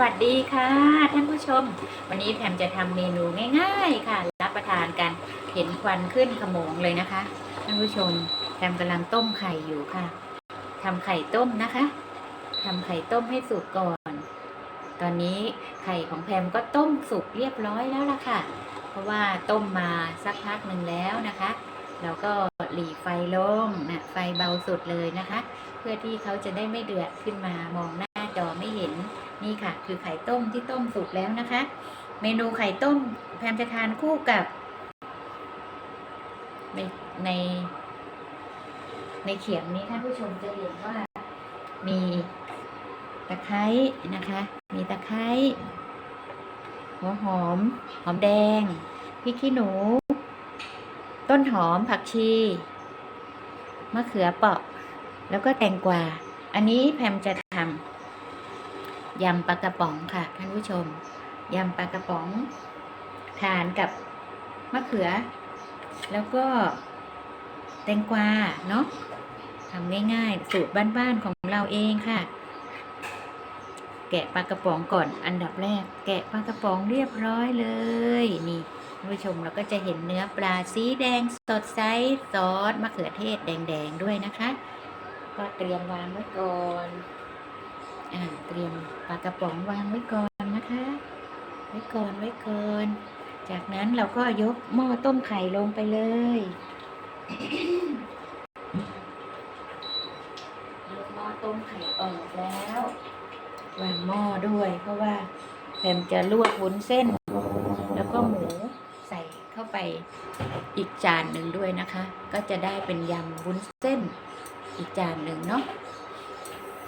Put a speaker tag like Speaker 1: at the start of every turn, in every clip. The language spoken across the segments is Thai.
Speaker 1: วัสดีค่ะ ท่านผู้ชม วันนี้แพมจะทำเมนูง่าย ๆ ค่ะ รับประทานกันเห็นควันขึ้นขโมงเลยนะคะ ท่านผู้ชมแพมกำลังต้มไข่อยู่ค่ะทำไข่ต้มนะคะทำไข่ต้มให้สุกก่อน ตอนนี้ไข่ของแพมก็ต้มสุกเรียบร้อยแล้วล่ะค่ะ เพราะว่าต้มมาสักพักหนึ่งแล้วนะคะแล้วก็หลีไฟลงนะไฟเบาสุดเลยนะคะ เพื่อที่เขาจะได้ไม่เดือดขึ้นมามองหน้าจอไม่เห็น นี่ค่ะ คือไข่ต้มที่ต้มสุกแล้วนะคะ เมนูไข่ต้มแพมจะทานคู่กับ ในในในเขียงนี้ท่านผู้ชมจะเห็นว่ามีตะไคร้นะคะ มีตะไคร้หัวหอม หอมแดงพริกขี้หนู ต้นหอมผักชีมะเขือเปราะ แล้วก็แตงกวา อันนี้แพมจะทำ ยำปลากระป๋องค่ะท่านผู้ชม ยำปลากระป๋อง ทานกับมะเขือ แล้วก็แตงกวาเนาะทำง่ายๆ สูตรบ้านๆของเราเองค่ะ แกะปลากระป๋องก่อนอันดับแรก แกะปลากระป๋องเรียบร้อยเลย นี่ท่านผู้ชมเราก็จะเห็นเนื้อปลาสีแดงสดใสซอสมะเขือเทศแดงๆด้วยนะคะ ก็เตรียมวางไว้ก่อน เตรียมปลากระป๋องวางไว้ก่อนนะคะ ไว้ก่อนไว้ก่อน จากนั้นเราก็ยกหม้อต้มไข่ลงไปเลยยกหม้อต้มไข่ออกแล้ววางหม้อด้วยเพราะว่าแพมจะลวกวุ้นเส้น แล้วก็หมูใส่เข้าไปอีกจานหนึ่งด้วยนะคะ ก็จะได้เป็นยำวุ้นเส้นอีกจานหนึ่งเนาะ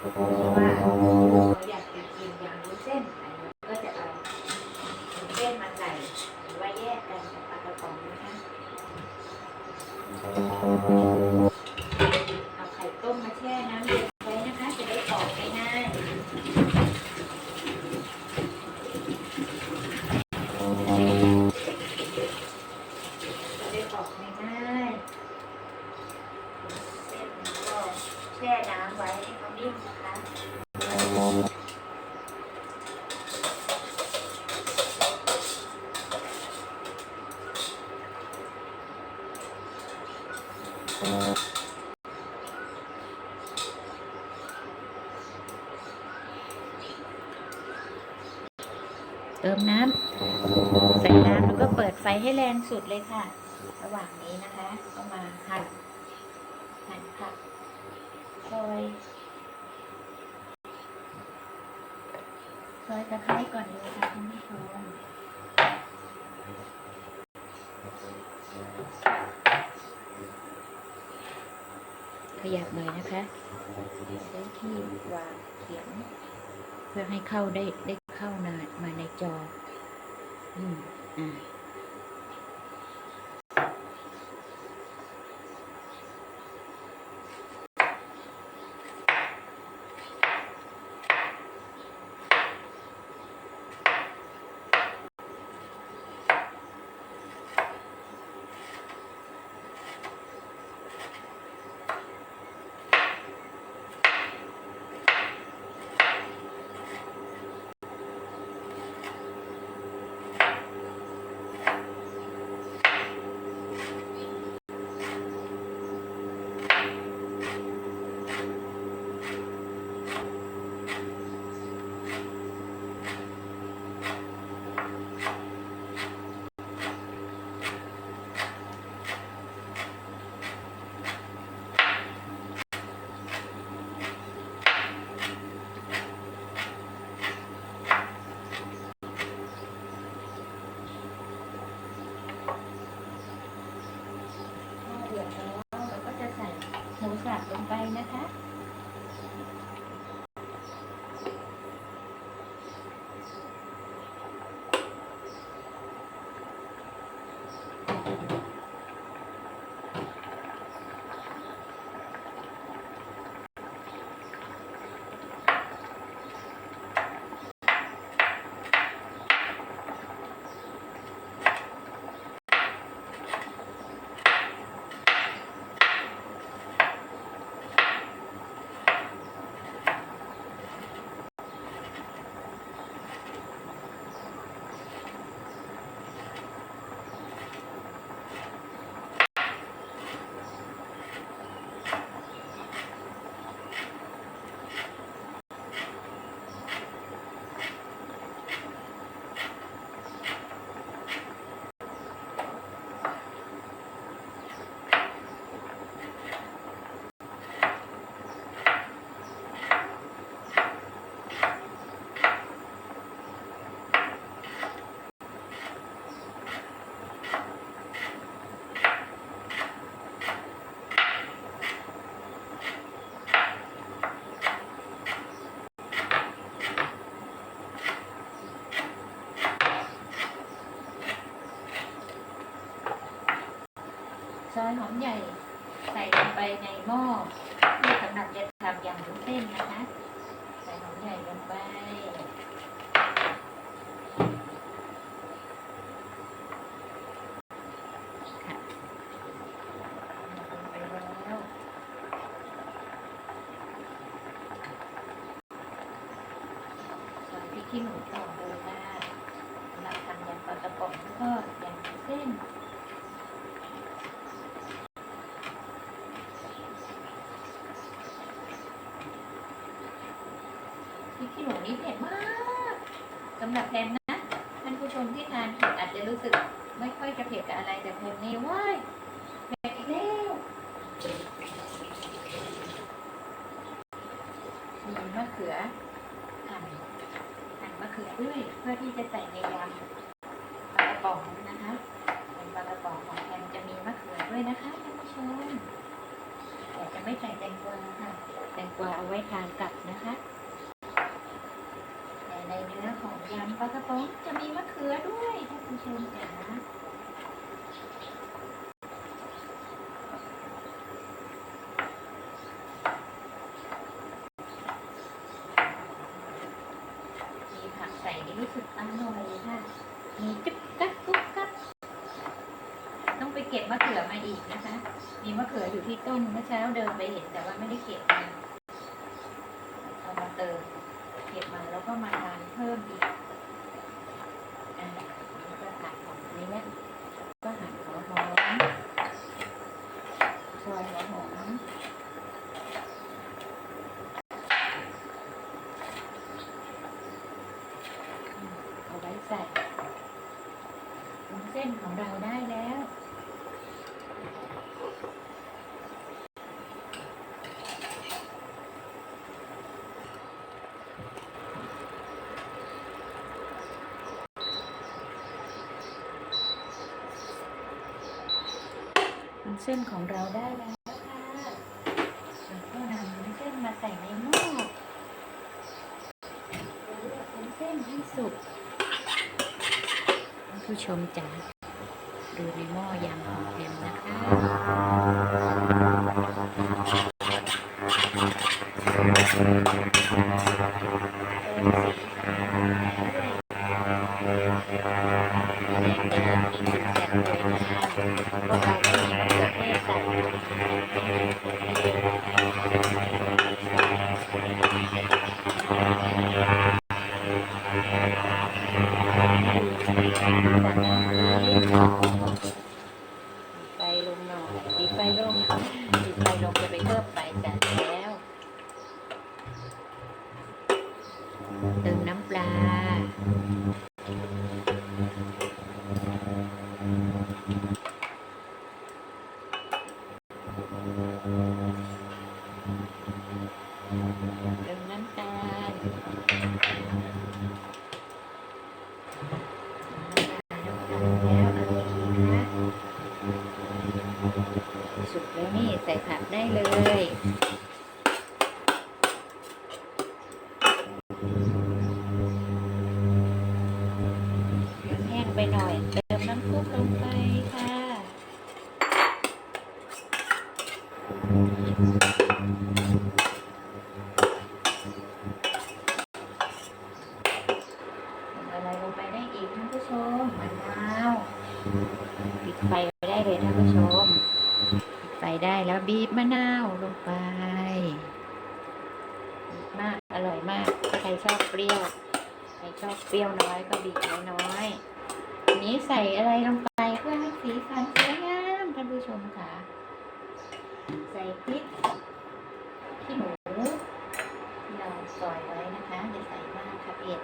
Speaker 1: เพราะว่าเขาอยากจะกินยำวุ้นเส้นอันนี้ก็ เติมน้ำใส่น้ำแล้วก็เปิดไฟให้แรงสุดเลยค่ะ ระหว่างนี้นะคะ ก็มาหั่นหั่นผักซอยซอยตะไคร้ก่อนเลยค่ะคุณผู้ชม ขยับหน่อยนะคะ ใช้ที่วางเขียน เพื่อให้เข้าได้ได้เข้านามาในจอ อืมอ่า ซอยหอมใหญ่ ใส่ลงไปในหม้อที่สำหรับจะทำยำวุ้นเส้นนะคะ ใส่หอมใหญ่ลงไปค่ะลงไปแล้วส่วนพริกขี้หนูต่อเลยนะสำหรับทำยำปลากระป๋องแล้วก็ยำวุ้นเส้น พริก ขี้หนูนี่เผ็ดมากสำหรับแพมนะท่านผู้ชมที่ทานเผ็ดอาจจะรู้สึก ไม่ค่อยจะเผ็ดกับอะไรแต่แพมนี่ว้ายเผ็ดอีกแล้วมีมะเขือหั่นหั่นมะเขือด้วยเพื่อที่จะใส่ในยำปลากระป๋องนะคะเป็นปลากระป๋องของแพมจะมีมะเขือด้วยนะคะท่านผู้ชมแต่จะไม่ใส่แตงกวาค่ะแตงกวาเอาไว้ทานกับนะคะ แต่ในเนื้อของ ยำปลากระป๋องจะมีมะเขือด้วยท่านผู้ชมจ๋ามีผักใส่นี่รู้สึกอร่อยค่ะ มีจุ๊บกั๊บกุ๊บกั๊บต้องไปเก็บมะเขือมาอีกนะคะ มีมะเขืออยู่ที่ต้นเมื่อเช้าเดินไปเห็นแต่ว่าไม่ได้เก็บมาเติม เก็บมาแล้วก็มาทานเพิ่มอีกอะนี่ก็หั่นของนี้เนี่ยก็หั่นหัวหอมซอยหัวหอมอืมเอาไว้ ใส่วุ้นเส้นของเราได้แล้ววุ้นเส้นของเราได้แล้วค่ะแล้วก็นำวุ้นเส้นมาใส่ในหม้อเลือกวุ้นเส้นให้สุกท่านผู้ ชมจ๋าดูในหม้อยำของแคมนะคะ ไปไว้ได้เลยท่านผู้ชม ไปได้แล้วบีบมะนาวลงไปมากอร่อยมาก ใครชอบเปรี้ยว ใครชอบเปรี้ยวน้อยก็บีบน้อยๆอันนี้ใส่อะไรลงไปเพื่อให้สีสันสวยงามท่านผู้ชมค่ะ ใส่พริกขี้หนูที่เราซอยไว้นะคะอย่าใส่มากค่ะเผ็ด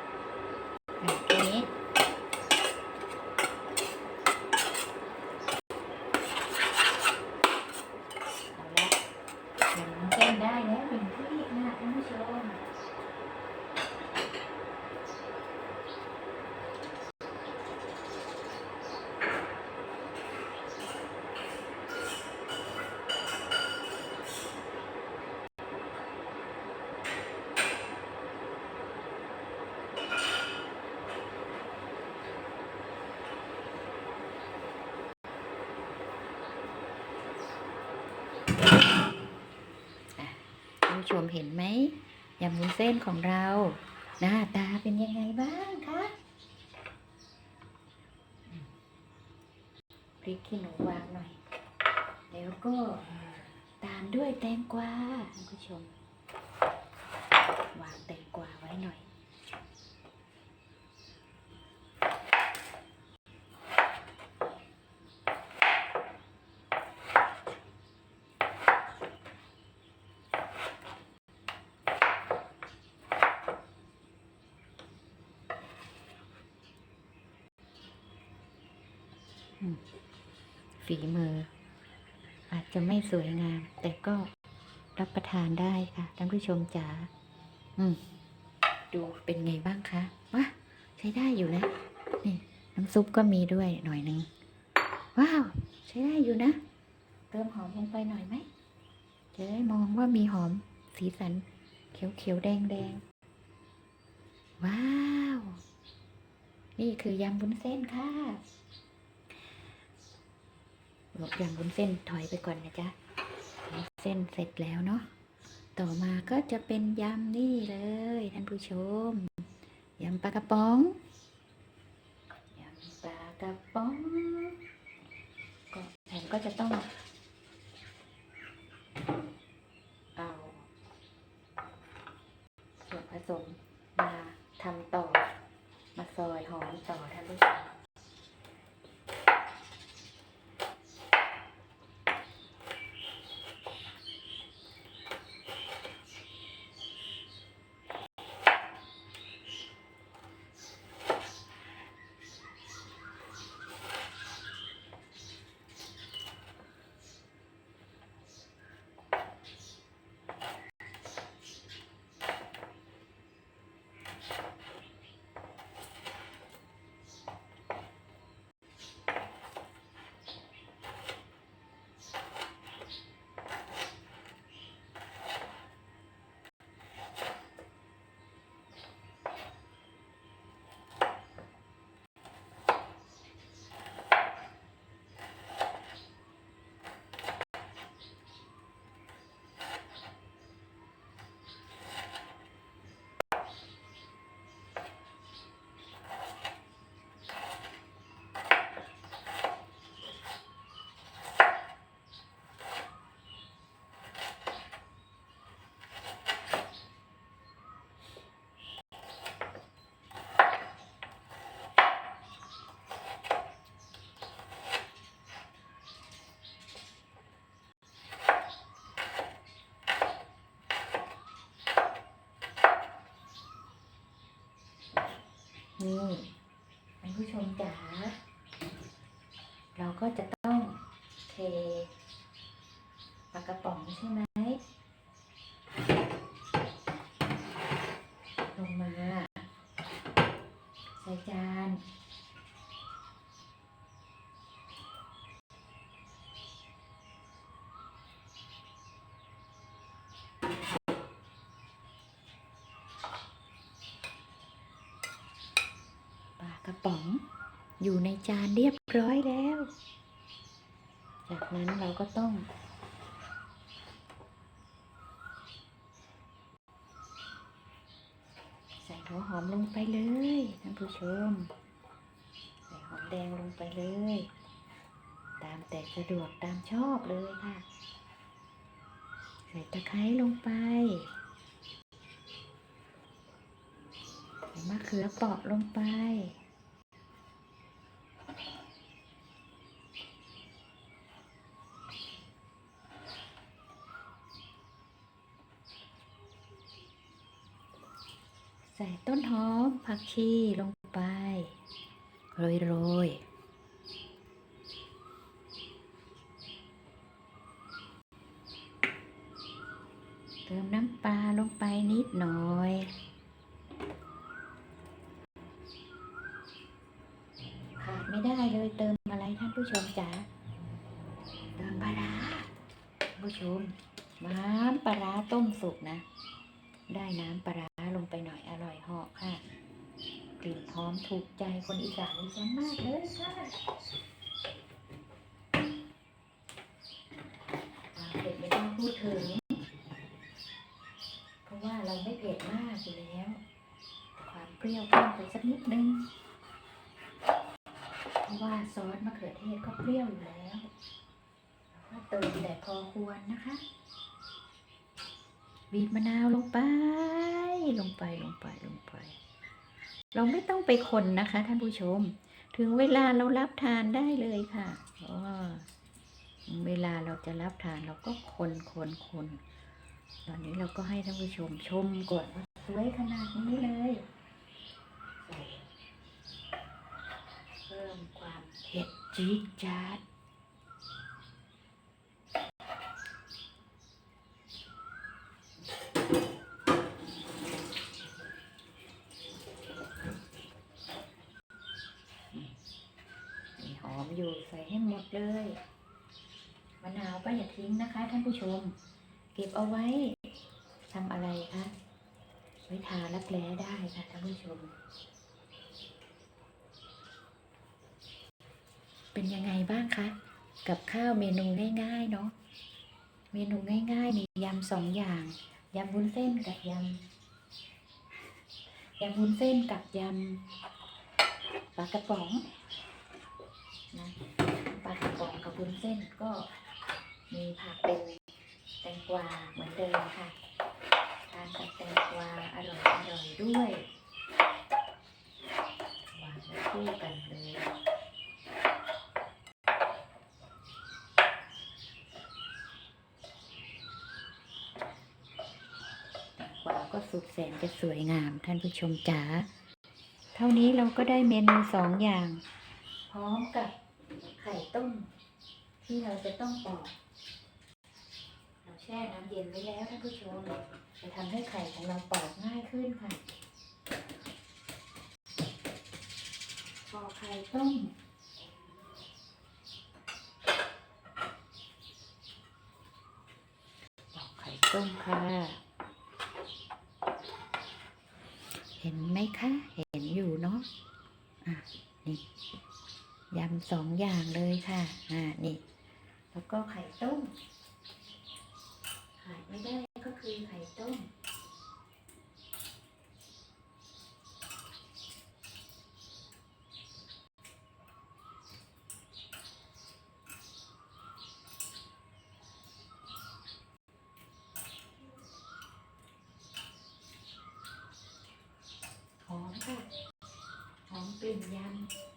Speaker 1: อะทีนี้เอาละเห็นเส้นได้แล้วหนึ่งที่นะท่านผู้ชม มเห็นไหม ยำวุ้นเส้นของเรา หน้าตาเป็นยังไงบ้างคะพริกขี้หนูวางหน่อย แล้วก็ตามด้วยแตงกวาท่านผู้ชม วางแตงกวาไว้หน่อย ฝีมือ อาจจะไม่สวยงาม แต่ก็รับประทานได้ค่ะท่านผู้ชมจ๋าอืม ดูเป็นไงบ้างคะว้าใช้ได้อยู่นะนี่ น้ำซุปก็มีด้วยหน่อยหนึ่งว้าว ใช้ได้อยู่นะ เติมหอมลงไปหน่อยไหมจะได้มองว่ามีหอมสีสัน เขียวเขียวแดงแดงว้าว นี่คือยำบุ้นเส้นค่ะ ลบยำวุ้นเส้นถอยไปก่อนนะจ๊ะเส้นเสร็จแล้วเนาะต่อมาก็จะเป็นยำนี่เลยท่านผู้ชมยำปลากระป๋องยำปลากระป๋องก็ผมก็จะต้อง เอาส่วนผสมมาทำต่อ มาซอยหอมต่อท่านผู้ชม นี่ท่านผู้ชมจ๋า เราก็จะต้องเทปากกระป๋องใช่ไหม ลงมา ใส่จาน ปลากระป๋อง อยู่ในจานเรียบร้อยแล้ว จากนั้นเราก็ต้อง ใส่หัวหอมลงไปเลยท่านผู้ชม ใส่หอมแดงลงไปเลย ตามแต่สะดวกตามชอบเลยค่ะ ใส่ตะไคร้ลงไปใส่มะเขือเปราะลงไป ใส่ต้นหอม ผักชีลงไป โรยโรยเติมน้ำปลาลงไปนิดหน่อย ขาดไม่ได้เลยเติมอะไรท่านผู้ชมจ๋า เติมปลาร้าผู้ชม น้ำปลาร้าต้มสุกนะ ได้น้ำปลาร้าลงไปหน่อยอร่อยเหาะค่ะ ลิ่นหอมถูกใจคนอีสานดิฉันมากเลยค่ะเผ็ดไม่ต้องพูดถึง เพราะว่าเราไม่เผ็ดมากอยู่แล้ว ความเปรี้ยวเพิ่มไปสักนิดนึง เพราะว่าซอสมะเขือเทศก็เปรี้ยวอยู่แล้วก็เติมแต่พอควรนะคะบีบมะนาวลงไป ลงไป ลงไป ลงไป เราไม่ต้องไปคนนะคะ ท่านผู้ชม ถึงเวลาเรารับทานได้เลยค่ะเวลาเราจะรับทานเราก็คนคนคนตอนนี้เราก็ให้ท่านผู้ชมชมก่อนว่าสวยขนาดนี้เลยเพิ่มความเผ็ดจี๊ดจ๊าดมีหอมอยู่ ให้หมดเลยมะนาวก็อย่าทิ้งนะคะ ท่านผู้ชม เก็บเอาไว้ทำอะไรคะไว้ทารักแร้ได้ค่ะท่านผู้ชม เป็นยังไงบ้างคะกับข้าวเมนูง่ายๆเนาะเมนูง่ายๆมียำสองอย่างยำวุ้นเส้นกับยำยำวุ้นเส้นกับยำปลากระป๋องนะ ปลากระป๋องกับวุ้นเส้นก็มีผักเป็นแตงกวาเหมือนเดิมค่ะทานกับแตงกวาอร่อยอร่อยด้วยวางคู่กันเลยแตงกวาก็สุดแสนจะสวยงามท่านผู้ชมจ๋า เท่านี้เราก็ได้เมนูสองอย่าง พร้อมกับ ข่ต้ม ที่เราจะต้องปอกเราแช่น้ำเย็นไว้แล้วท่านผู้ชมจะทำให้ไข่ของเราปอกง่ายขึ้นค่ะพอกไข่ต้มปอกไข่ต้มค่ะ เห็นไหมคะ เห็นอยู่เนาะ อะ นี่ ยำสองอย่างเลยค่ะ อ่า นี่ แล้วก็ไข่ต้ม ขาดไม่ได้ก็คือไข่ต้ม หอมค่ะ หอมกลิ่นยำ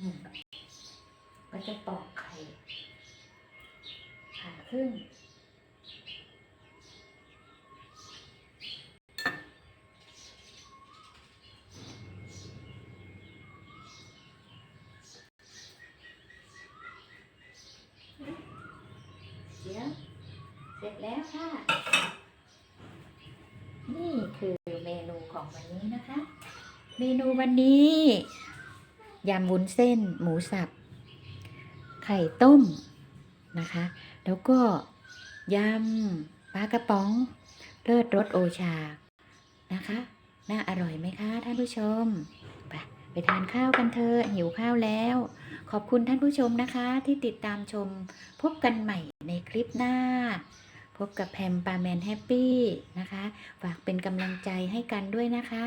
Speaker 1: อืมก็ จะปอกไข่ผ่าครึ่งเดี๋ยวเสร็จแล้วค่ะ นี่คือเมนูของวันนี้นะคะ เมนูวันนี้ยำวุ้นเส้นหมูสับ ไข่ต้มนะคะ แล้วก็ยำปลากระป๋อง เลิศรสโอชานะคะ น่าอร่อยไหมคะท่านผู้ชม ไปไปทานข้าวกันเถอะหิวข้าวแล้ว ขอบคุณท่านผู้ชมนะคะ ที่ติดตามชม พบกันใหม่ในคลิปหน้า พบกับแพมปาแมนแฮปปี้นะคะ ฝากเป็นกำลังใจให้กันด้วยนะคะ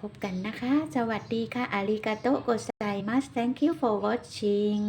Speaker 1: พบกันนะคะ สวัสดีค่ะอาริกาโตโกไซมัส thank you for watching